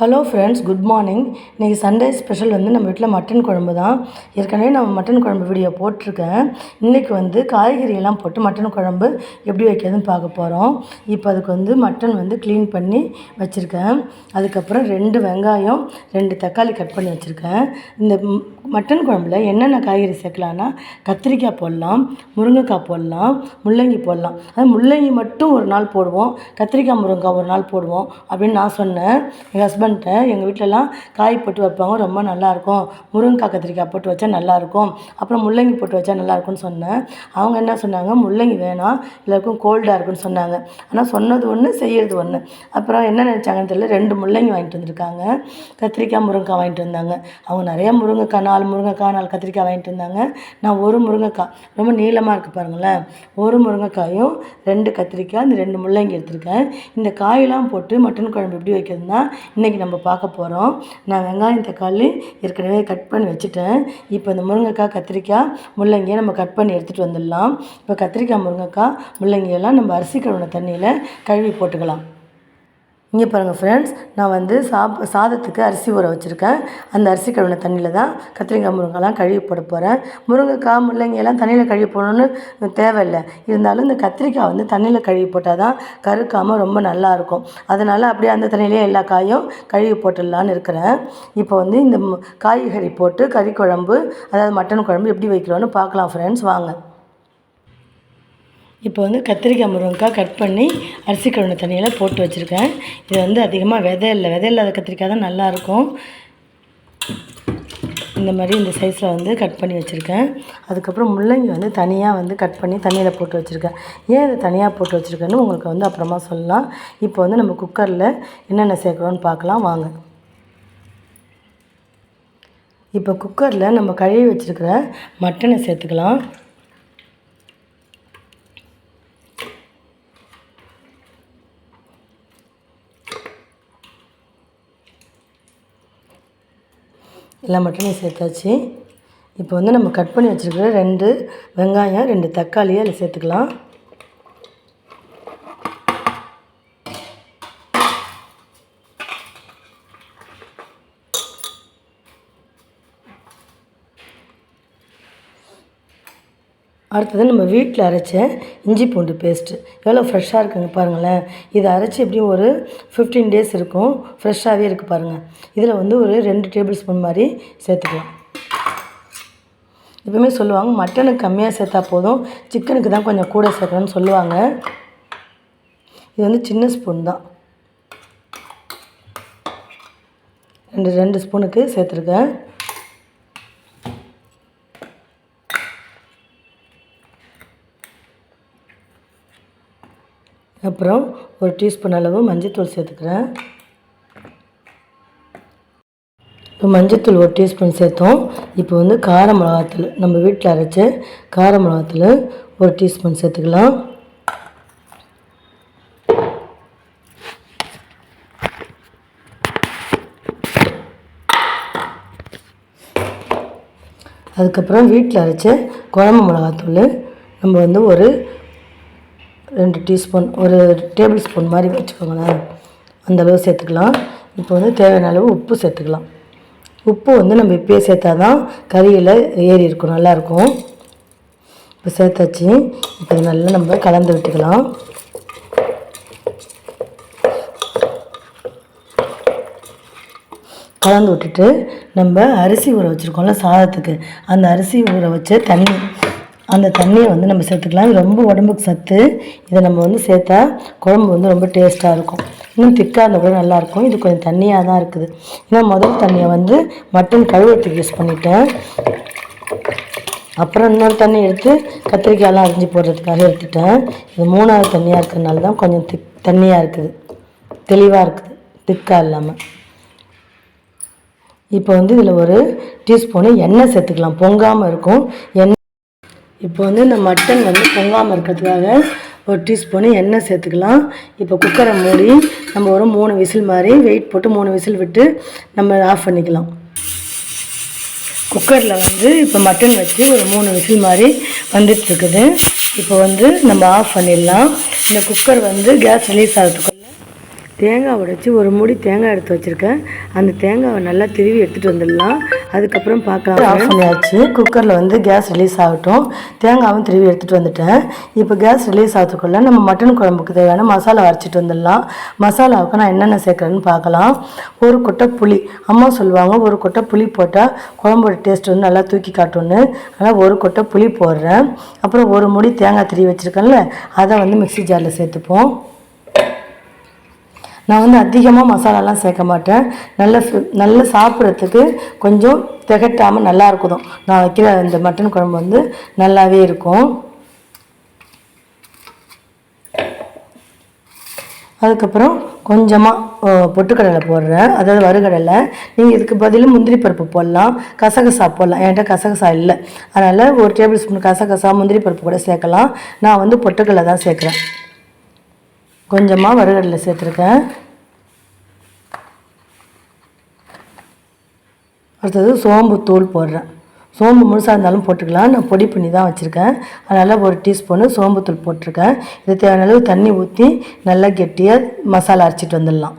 Hello friends good morning இன்றைக்கி Sunday special வந்து நம்ம வீட்டில் மட்டன் குழம்பு தான். ஏற்கனவே நான் மட்டன் குழம்பு வீடியோ போட்டிருக்கேன். இன்றைக்கி வந்து காய்கறியெல்லாம் போட்டு மட்டன் குழம்பு எப்படி வைக்கிறதுன்னு பார்க்க போகிறோம் இப்போ அதுக்கு வந்து மட்டன் வந்து க்ளீன் பண்ணி வச்சுருக்கேன். அதுக்கப்புறம் ரெண்டு வெங்காயம் ரெண்டு தக்காளி கட் பண்ணி வச்சுருக்கேன். இந்த மட்டன் குழம்புல என்னென்ன காய்கறி சேர்க்கலான்னா கத்திரிக்காய் போடலாம் முருங்கைக்காய் போடலாம் முள்ளங்கி போடலாம். அது முள்ளங்கி மட்டும் ஒரு நாள் போடுவோம் கத்திரிக்காய் முருங்கைக்காய் ஒரு நாள் போடுவோம் அப்படின்னு நான் சொன்னேன். எங்கள் ஹஸ்பண்ட்ட எங்கள் வீட்டிலலாம் காய் போட்டு வைப்பாங்க ரொம்ப நல்லாயிருக்கும் முருங்கைக்காய் கத்திரிக்காய் போட்டு வச்சா நல்லாயிருக்கும் அப்புறம் முள்ளங்கி போட்டு வச்சா நல்லாயிருக்கும்னு சொன்னேன். அவங்க என்ன சொன்னாங்க முள்ளங்கி வேணாம் எல்லாருக்கும் கோல்டாக இருக்குன்னு சொன்னாங்க. ஆனால் சொன்னது ஒன்று செய்யறது ஒன்று அப்புறம் என்ன நினச்சாங்கன்னு தெரியல ரெண்டு முள்ளங்கி வாங்கிட்டு வந்திருக்காங்க. கத்திரிக்காய் முருங்கைக்காய் வாங்கிட்டு வந்தாங்க. அவங்க நிறைய முருங்கைக்காய் நாலு முருங்கைக்காய் நாலு கத்திரிக்காய் வாங்கிட்டு வந்தாங்க. நான் ஒரு முருங்கைக்காய் ரொம்ப நீளமாக இருக்குது பாருங்களேன். ஒரு முருங்கைக்காயும் ரெண்டு கத்திரிக்காய் இந்த ரெண்டு முள்ளங்கி எடுத்திருக்கேன். இந்த காயெல்லாம் போட்டு மட்டன் குழம்பு எப்படி வைக்கிறதுனா இன்றைக்கி நம்ம பார்க்க போகிறோம் நான் வெங்காயம் தக்காளி ஏற்கனவே கட் பண்ணி வச்சுட்டேன். இப்போ இந்த முருங்கைக்காய் கத்திரிக்காய் முள்ளங்கியை நம்ம கட் பண்ணி எடுத்துகிட்டு வந்துடலாம். இப்போ கத்திரிக்காய் முருங்கைக்காய் முள்ளங்கியெல்லாம் நம்ம அரிசி கழுவின தண்ணியில் கழுவி போட்டுக்கலாம். இங்கே பாருங்கள் ஃப்ரெண்ட்ஸ் நான் வந்து சாப் சாதத்துக்கு அரிசி ஊற வச்சுருக்கேன். அந்த அரிசி கழுவின தண்ணியில் தான் கத்திரிக்காய் முருங்கைலாம் கழுவி போட போகிறேன் முருங்கைக்காய் முள்ளங்கியெல்லாம் தண்ணியில் கழுவி போடணும்னு தேவையில்லை. இருந்தாலும் இந்த கத்திரிக்காய் வந்து தண்ணியில் கழுவி போட்டால் தான் கருக்காமல் ரொம்ப நல்லாயிருக்கும் அதனால் அப்படியே அந்த தண்ணியிலே எல்லா காயும் கழுவி போட்டுடலான்னு இருக்கிறேன். இப்போ வந்து இந்த காய்கறி போட்டு கறி குழம்பு அதாவது மட்டன் குழம்பு எப்படி வைக்கிறோன்னு பார்க்கலாம் ஃப்ரெண்ட்ஸ் வாங்க. இப்போ வந்து கத்திரிக்காய் முருங்கைக்காய் கட் பண்ணி அரிசி கழுவின தண்ணியில் போட்டு வச்சுருக்கேன். இது வந்து அதிகமாக விதை இல்லை. விதை இல்லாத கத்திரிக்காய் தான் நல்லாயிருக்கும் இந்த மாதிரி இந்த சைஸில் வந்து கட் பண்ணி வச்சுருக்கேன். அதுக்கப்புறம் முள்ளங்கி வந்து தனியாக வந்து கட் பண்ணி தண்ணியில் போட்டு வச்சுருக்கேன். ஏன் இதை தனியாக போட்டு வச்சுருக்கேன்னு உங்களுக்கு வந்து அப்புறமா சொல்லலாம். இப்போ வந்து நம்ம குக்கரில் என்னென்ன சேர்க்குறோன்னு பார்க்கலாம். வாங்க. இப்போ குக்கரில் நம்ம கழுவி வச்சுருக்கிற மட்டனை சேர்த்துக்கலாம். எல்லா மட்டனையும் சேர்த்தாச்சு. இப்போ வந்து நம்ம கட் பண்ணி வச்சுருக்கிற ரெண்டு வெங்காயம் ரெண்டு தக்காளியை அதில் சேர்த்துக்கலாம். அடுத்தது நம்ம வீட்டில் அரைச்ச இஞ்சி பூண்டு பேஸ்ட்டு எவ்வளோ ஃப்ரெஷ்ஷாக இருக்குங்க பாருங்களேன். இதை அரைச்சி எப்படியும் ஒரு ஃபிஃப்டீன் டேஸ் இருக்கும். ஃப்ரெஷ்ஷாகவே இருக்குது பாருங்கள் இதில் வந்து ஒரு ரெண்டு டேபிள் ஸ்பூன் மாதிரி சேர்த்துக்கலாம். எப்பவுமே சொல்லுவாங்க மட்டனுக்கு கம்மியாக சேர்த்தா போதும். சிக்கனுக்கு தான் கொஞ்சம் கூட சேர்க்கணும்னு சொல்லுவாங்க. இது வந்து சின்ன ஸ்பூன் தான். ரெண்டு ரெண்டு ஸ்பூனுக்கு சேர்த்துருக்கேன். அப்புறம் ஒரு டீஸ்பூன் அளவு மஞ்சத்தூள் சேர்த்துக்கிறேன். இப்போ மஞ்சத்தூள் ஒரு டீஸ்பூன் சேர்த்தோம். இப்போ வந்து கார மிளகாத்தூள் நம்ம வீட்டில் அரைச்ச கார மிளகாத்தூள் ஒரு டீஸ்பூன் சேர்த்துக்கலாம். அதுக்கப்புறம் வீட்டில் அரைச்ச குழம்பு மிளகாத்தூள் நம்ம வந்து ஒரு ரெண்டு டீஸ்பூன் ஒரு டேபிள் ஸ்பூன் மாதிரி வச்சுக்கோங்களேன். அந்த அளவு சேர்த்துக்கலாம். இப்போ வந்து தேவையான அளவு உப்பு சேர்த்துக்கலாம். உப்பு வந்து நம்ம இப்போயே சேர்த்தா தான் கறியில் ஏறி இருக்கும் நல்லாயிருக்கும் இப்போ சேர்த்தாச்சு. இப்போ நல்லா நம்ம கலந்து விட்டுக்கலாம். கலந்து விட்டுட்டு நம்ம அரிசி ஊற வச்சுருக்கோம்ல சாதத்துக்கு. அந்த அரிசி ஊற வச்ச தண்ணி அந்த தண்ணியை வந்து நம்ம சேர்த்துக்கலாம். இது ரொம்ப உடம்புக்கு சத்து. இதை நம்ம வந்து சேர்த்தா குழம்பு வந்து ரொம்ப டேஸ்ட்டாக இருக்கும். இன்னும் திக்காக இருந்தால் கூட நல்லாயிருக்கும் இது கொஞ்சம் தண்ணியாக தான் இருக்குது. ஏன்னா முதல் தண்ணியை வந்து மட்டன் கழுவுறதுக்கு யூஸ் பண்ணிட்டேன். அப்புறம் இன்னொரு தண்ணி எடுத்து கத்திரிக்காயெல்லாம் அரிஞ்சு போடுறதுக்காக எடுத்துட்டேன். இது மூணாவது தண்ணியாக இருக்கிறதுனால தான் கொஞ்சம் திக் தண்ணியாக இருக்குது. தெளிவாக இருக்குது. திக்காக இல்லாமல் இப்போ வந்து இதில் ஒரு டீஸ்பூனு எண்ணெய் சேர்த்துக்கலாம். பொங்காமல் இருக்கும். எண்ணெய் இப்போ வந்து இந்த மட்டன் வந்து பொங்காமல் இருக்கிறதுக்காக ஒரு டீஸ்பூனு எண்ணெய் சேர்த்துக்கலாம். இப்போ குக்கரை மூடி நம்ம ஒரு மூணு விசில் மாதிரி வெயிட் போட்டு மூணு விசில் விட்டு நம்ம ஆஃப் பண்ணிக்கலாம். குக்கரில் வந்து இப்போ மட்டன் வச்சு ஒரு மூணு விசில் மாதிரி வந்துட்டுருக்குது இப்போ வந்து நம்ம ஆஃப் பண்ணிடலாம். இந்த குக்கர் வந்து கேஸ் ரிலீஸ் ஆகிறதுக்கு தேங்காய் உடைச்சி ஒரு மூடி தேங்காய் எடுத்து வச்சுருக்கேன். அந்த தேங்காவை நல்லா திருவி எடுத்துகிட்டு வந்துடலாம். அதுக்கப்புறம் பார்க்கலாம். ஆஃப் பண்ணியாச்சு. குக்கரில் வந்து கேஸ் ரிலீஸ் ஆகட்டும். தேங்காவும் திருவி எடுத்துகிட்டு வந்துட்டேன். இப்போ கேஸ் ரிலீஸ் ஆகிறதுக்குள்ளே நம்ம மட்டன் குழம்புக்கு தேவையான மசாலா அரைச்சிட்டு வந்துடலாம். மசாலாவுக்கு நான் என்னென்ன சேர்க்குறேன்னு பார்க்கலாம். ஒரு கொட்டை புளி. அம்மா சொல்லுவாங்க ஒரு கொட்டை புளி போட்டால் குழம்போட டேஸ்ட் வந்து நல்லா தூக்கி காட்டும்னு. அதனால் ஒரு கொட்டை புளி போடுறேன். அப்புறம் ஒரு முடி தேங்காய் திருவி வச்சுருக்கேன்ல அதை வந்து மிக்ஸி ஜாரில் சேர்த்துப்போம். நான் வந்து அதிகமாக மசாலாலாம் சேர்க்க மாட்டேன். நல்ல நல்ல சாப்பிட்றதுக்கு கொஞ்சம் திகட்டாமல் நல்லா இருக்குதும் நான் வைக்கிற இந்த மட்டன் குழம்பு வந்து நல்லாவே இருக்கும். அதுக்கப்புறம் கொஞ்சமாக பொட்டுக்கடலை போடுறேன். அதாவது வறுகடலை. நீங்கள் இதுக்கு பதில் முந்திரி பருப்பு போடலாம். கசகசா போடலாம். என்கிட்ட கசகசா இல்லை. அதனால் ஒரு டேபிள் ஸ்பூன் கசகசா முந்திரி பருப்பு கூட சேர்க்கலாம். நான் வந்து பொட்டுக்கடலை தான் சேர்க்குறேன். கொஞ்சமாக வறுகடலை சேர்த்துருக்கேன். அடுத்தது சோம்பு தூள் போடுறேன். சோம்பு முழுசாக இருந்தாலும் போட்டுக்கலாம். நான் பொடி பண்ணி தான் வச்சுருக்கேன். அதனால் ஒரு டீஸ்பூனு சோம்பு தூள் போட்டிருக்கேன். இது தேவையான அளவு தண்ணி ஊற்றி நல்லா கெட்டியாக மசாலா அரைச்சிட்டு வந்துடலாம்.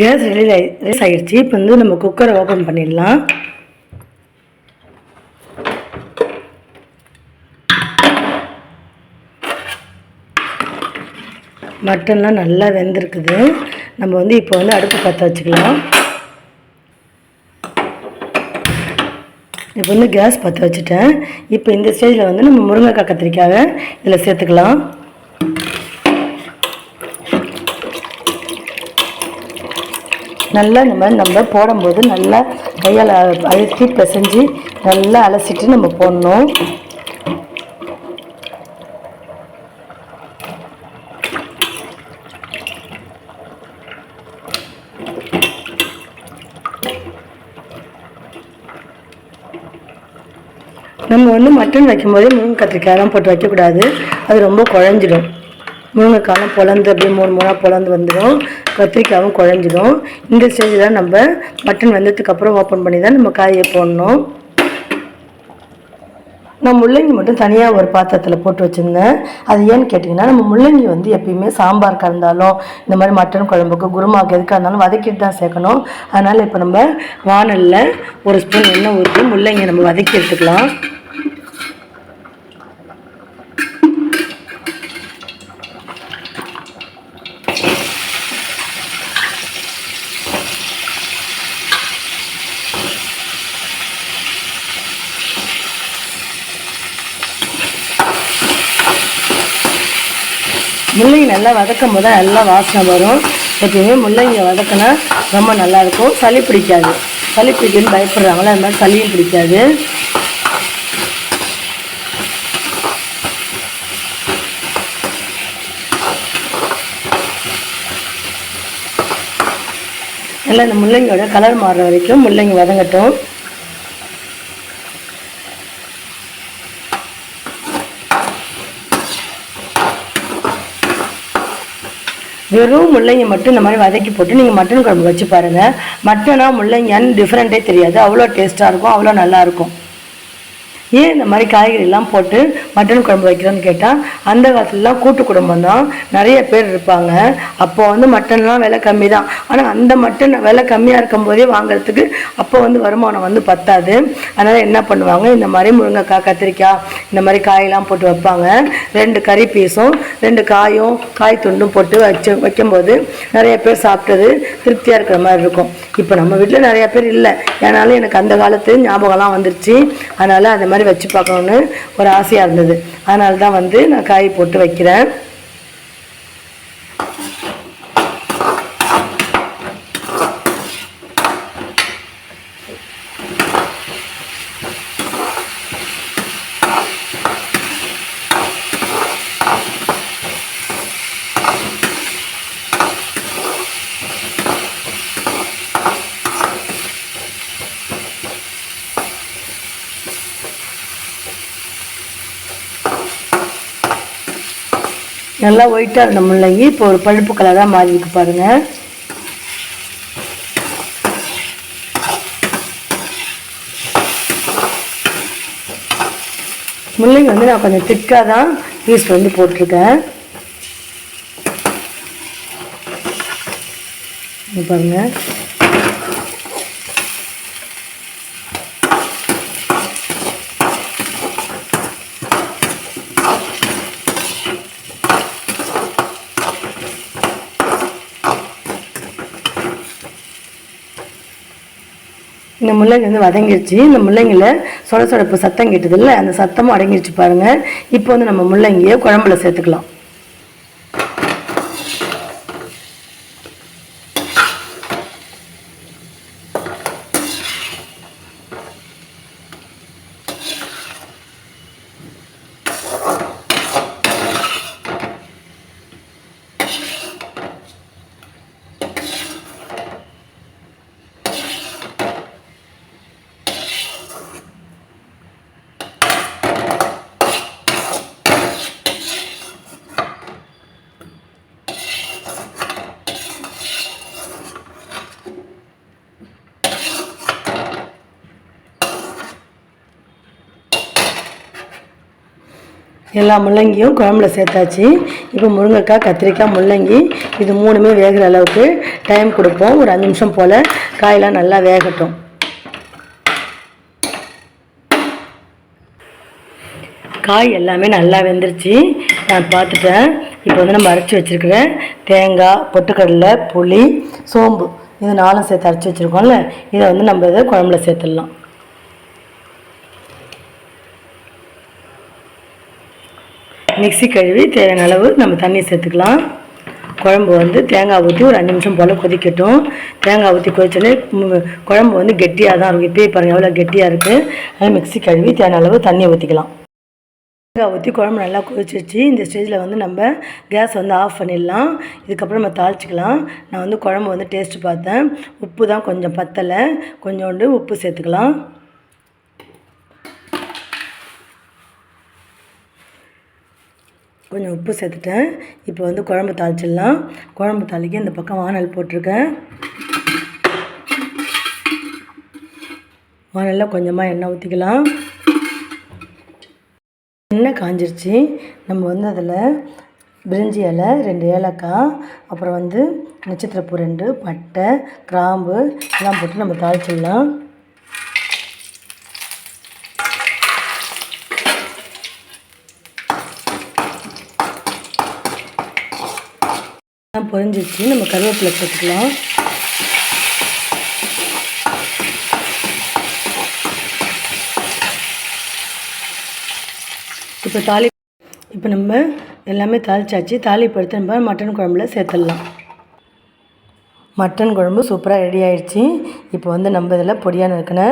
கேஸ் ரிலீஸ் ஆகி ரிலீஸ் ஆகிடுச்சு இப்போ வந்து நம்ம குக்கரை ஓப்பன் பண்ணிடலாம். மட்டன்லாம் நல்லா வெந்திருக்குது. நம்ம வந்து இப்போ வந்து அடுப்பு பற்ற வச்சுக்கலாம். இப்போ வந்து கேஸ் பற்ற வச்சுட்டேன். இப்போ இந்த ஸ்டேஜில் வந்து நம்ம முருங்கைக்காய் கத்திரிக்காவை இதில் சேர்த்துக்கலாம். நல்லா இந்த மாதிரி நம்ம போடும்போது நல்லா கையால் அழுத்தி பிசைஞ்சு நல்லா அலசிட்டு நம்ம போடணும் நம்ம வந்து மட்டன் வைக்கும்போதே முருங்கை கத்திரிக்காயெல்லாம் போட்டு வைக்கக்கூடாது. அது ரொம்ப குழஞ்சிடும். முருங்கைக்காயெல்லாம் பொழந்து அப்படியே மூணு மூணாக பொழந்து வந்துடும். கத்திரிக்காயும் குழஞ்சிடும். இந்த ஸ்டேஜில் தான் நம்ம மட்டன் வெந்ததுக்கப்புறம் ஓப்பன் பண்ணி தான் நம்ம காயை போடணும். நான் முள்ளங்கி மட்டும் தனியாக ஒரு பாத்திரத்தில் போட்டு வச்சுருந்தேன். அது ஏன்னு கேட்டிங்கன்னா நம்ம முள்ளங்கி வந்து எப்பயுமே சாம்பாருக்காக இருந்தாலும் இந்த மாதிரி மட்டன் குழம்புக்கு குருமாவுக்கு எதுக்காக இருந்தாலும் வதக்கிட்டு தான் சேர்க்கணும். அதனால் இப்போ நம்ம வானலில் ஒரு ஸ்பூன் எண்ணெய் ஊற்றி முள்ளங்கி நம்ம வதக்கி எடுத்துக்கலாம். முள்ளங்கி நல்லா வதக்கும் போது நல்லா வாசனை வரும். எப்பயுமே முள்ளங்கி வதக்கினா ரொம்ப நல்லாயிருக்கும் சளி பிடிக்காது. சளி பிடிக்குன்னு பயப்படுறாங்களோ அது மாதிரி சளியும் பிடிக்காது. நல்லா இந்த முள்ளங்கியோட கலர் மாறுற வரைக்கும் முள்ளங்கி வதங்கட்டும். வெறும் முள்ளங்கி மட்டும் இந்த மாதிரி வதக்கி போட்டு நீங்கள் மட்டன் குழம்பு வச்சு பாருங்கள் மட்டனா முள்ளங்கியான்னு டிஃப்ரெண்ட்டே தெரியாது. அவ்வளோ டேஸ்ட்டாக இருக்கும். அவ்வளோ நல்லாயிருக்கும் ஏன் இந்த மாதிரி காய்கறிலாம் போட்டு மட்டன் குழம்பு வைக்கிறோன்னு கேட்டால் அந்த காலத்துலலாம் கூட்டு குடும்பம் தான். நிறைய பேர் இருப்பாங்க. அப்போ வந்து மட்டன்லாம் விலை கம்மி தான் ஆனால் அந்த மட்டன் விலை கம்மியாக இருக்கும் போதே வாங்குறதுக்கு அப்போ வந்து வருமானம் வந்து பத்தாது. அதனால் என்ன பண்ணுவாங்க? இந்த மாதிரி முருங்கைக்காய் கத்திரிக்காய் இந்த மாதிரி காயெல்லாம் போட்டு வைப்பாங்க. ரெண்டு கறி பீஸும் ரெண்டு காயும் காய் துண்டும் போட்டு வச்சு வைக்கும்போது நிறைய பேர் சாப்பிட்டது திருப்தியாக இருக்கிற மாதிரி இருக்கும். இப்போ நம்ம வீட்டில் நிறையா பேர் இல்லை. ஏனாலும் எனக்கு அந்த காலத்து ஞாபகம்லாம் வந்துருச்சு. அதனால் அந்த மாதிரி வச்சு பார்க்கணுன்னு ஒரு ஆசையாக இருந்தது. அதனால தான் வந்து நான் காய் போட்டு வைக்கிறேன். நல்லா ஒயிட்டாக இருந்த முள்ளங்கி. இப்போ ஒரு பழுப்பு கலராக மாறி இருக்கு பாருங்கள் முள்ளங்கி வந்து நான் கொஞ்சம் திக்காக தான் பீஸ் வந்து போட்டிருக்கேன். பாருங்கள் இந்த முள்ளங்கி வந்து வதங்கிருச்சு. இந்த முள்ளங்கியில் சொட சொடப்பு சத்தம் கேட்டதில்ல. அந்த சத்தமும் அடங்கிருச்சு பாருங்கள் இப்போ வந்து நம்ம முள்ளங்கியை குழம்புல சேர்த்துக்கலாம். எல்லா முள்ளங்கியும் குழம்புல சேர்த்தாச்சு. இப்போ முருங்கைக்காய் கத்திரிக்காய் முள்ளங்கி இது மூணுமே வேகிற அளவுக்கு டைம் கொடுப்போம். ஒரு அஞ்சு நிமிஷம் போல் காயெல்லாம் நல்லா வேகட்டும். காய் எல்லாமே நல்லா வெந்துருச்சு. நான் பார்த்துட்டேன். இப்போ வந்து நம்ம அரைச்சி வச்சுருக்கிற தேங்காய் பொட்டுக்கடலை புளி சோம்பு இது நாலும் சேர்த்து அரைச்சி வச்சுருக்கோம்ல. இதை வந்து நம்ம இதை குழம்புல சேர்த்துடலாம். மிக்ஸி கழுவி தேவையான அளவு நம்ம தண்ணி சேர்த்துக்கலாம். குழம்பு வந்து தேங்காய் ஊற்றி ஒரு அஞ்சு நிமிஷம் போல் கொதிக்கட்டும். தேங்காய் ஊற்றி கொதிச்சோடனே குழம்பு வந்து கெட்டியாக தான் இருக்கும். இப்போயே பாருங்கள் எவ்வளோ கெட்டியாக இருக்குது அதனால் மிக்ஸி கழுவி தேவையான அளவு தண்ணியை ஊற்றிக்கலாம் தேங்காய் ஊற்றி குழம்பு நல்லா கொதிச்சிருச்சு. இந்த ஸ்டேஜில் வந்து நம்ம கேஸ் வந்து ஆஃப் பண்ணிடலாம். இதுக்கப்புறம் நம்ம தாளிச்சிக்கலாம். நான் வந்து குழம்பு வந்து டேஸ்ட்டு பார்த்தேன். உப்பு தான் கொஞ்சம் பத்தலை. கொஞ்சோண்டு உப்பு சேர்த்துக்கலாம். கொஞ்சம் உப்பு சேர்த்துட்டேன். இப்போ வந்து குழம்பு தாளிச்சிடலாம். குழம்பு தாளிக்க இந்த பக்கம் வானல் போட்டிருக்கேன். வானலில் கொஞ்சமாக எண்ணெய் ஊற்றிக்கலாம் எண்ணெய் காஞ்சிருச்சு. நம்ம வந்து அதில் பிரிஞ்சி இலை ரெண்டு ஏலக்காய் அப்புறம் வந்து நட்சத்திரப்பூ ரெண்டு பட்டை கிராம்பு எல்லாம் போட்டு நம்ம தாளிச்சிடலாம். எல்லாம் நம்ம கருவேப்பிலை சேர்த்துக்கலாம். இப்போ தாலி இப்போ நம்ம எல்லாமே தாளிச்சாச்சு. தாளிப்பு எடுத்து நம்ம மட்டன் குழம்புல சேர்த்துடலாம். மட்டன் குழம்பு சூப்பராக ரெடி ஆயிடுச்சு. இப்போ வந்து நம்ம இதில் பொடியாக நறுக்கின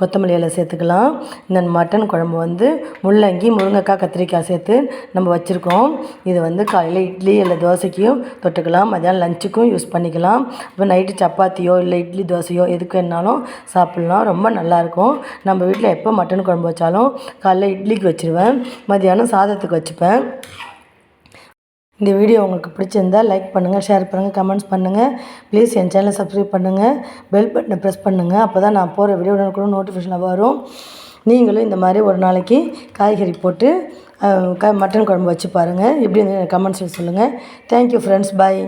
கொத்தமல்லி இலை சேர்த்துக்கலாம். இந்த மட்டன் குழம்பு வந்து முள்ளங்கி முருங்கைக்காய் கத்திரிக்காய் சேர்த்து நம்ம வச்சுருக்கோம். இது வந்து காலையில் இட்லி இல்லை தோசைக்கும் தொட்டுக்கலாம். மதியானம் லஞ்சுக்கும் யூஸ் பண்ணிக்கலாம். இப்போ நைட்டு சப்பாத்தியோ இல்லை இட்லி தோசையோ எதுக்கு வேணாலும் சாப்பிட்லாம். ரொம்ப நல்லாயிருக்கும். நம்ம வீட்டில் எப்போ மட்டன் குழம்பு வச்சாலும் காலையில் இட்லிக்கு வச்சுருவேன். மதியானம் சாதத்துக்கு வச்சுப்பேன். இந்த வீடியோ உங்களுக்கு பிடிச்சிருந்தா லைக் பண்ணுங்கள் ஷேர் பண்ணுங்கள் கமெண்ட்ஸ் பண்ணுங்கள் ப்ளீஸ் என் சேனலை சப்ஸ்கிரைப் பண்ணுங்கள் பெல் பட்டனை ப்ரெஸ் பண்ணுங்கள் அப்போ தான் நான் போகிற வீடியோ கூட நோட்டிஃபிகேஷனாக வரும். நீங்களும் இந்த மாதிரி ஒரு நாளைக்கு காய்கறி போட்டு க மட்டன் குழம்பு வச்சு பாருங்கள் எப்படி கமெண்ட்ஸில் சொல்லுங்கள் தேங்க்யூ ஃப்ரெண்ட்ஸ் பாய்